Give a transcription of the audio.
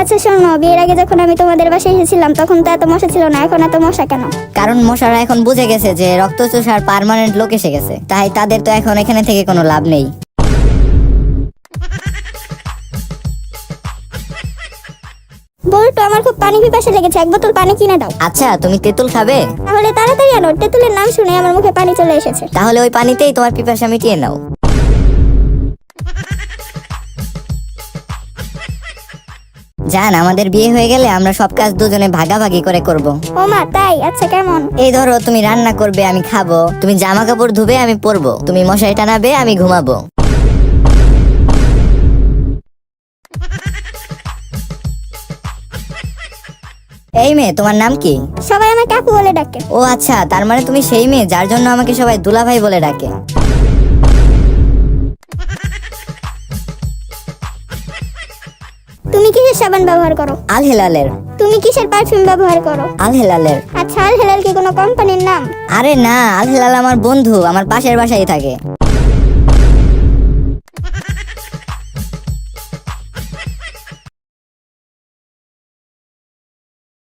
আচ্ছা শোনো বিয়ের আগে যখন আমি তোমাদের বাসায় এসেছিলাম তখন তো এত মশা ছিল না এখন এত মশা কেন? কারণ মশারা এখন বুঝে গেছে যে রক্তচোষার পার্মানেন্ট লোক এসে গেছে তাই তাদের তো এখন এখানে থেকে কোনো লাভ নেই। বলতো আমার খুব পানি পিপাসা লেগেছে এক বোতল পানি কিনে দাও। আচ্ছা তুমি তেঁতুল খাবে? তাহলে তাড়াতাড়ি আনো তেঁতুলের নাম শুনে আমার মুখে পানি চলে এসেছে। তাহলে ওই পানিতেই তোমার পিপাসা মিটিয়ে নাও। জান আমাদের বিয়ে হয়ে গেলে আমরা সব কাজ দুজনে ভাগাভাগি করে করব। ও মা তাই? আচ্ছা কেমন? এই ধরো তুমি রান্না করবে আমি খাব। তুমি জামা কাপড় ধুবে আমি পরবো। তুমি মশারি টানাবে আমি ঘুমাবো। এই মেয়ে তোমার নাম কি? সবাই আমার কাকু বলে ডাকে। ও আচ্ছা তার মানে তুমি সেই মেয়ে যার জন্য আমাকে সবাই দুলাভাই বলে ডাকে। কিসের সাবান ব্যবহার করো? আল হেলালের তুমি কিসের পারফিউম ব্যবহার করো? আল হেলালের আচ্ছা আল হেলাল কি কোনো কোম্পানির নাম? আরে না আল হেলাল আমার বন্ধু আমার পাশের বাসায় থাকে।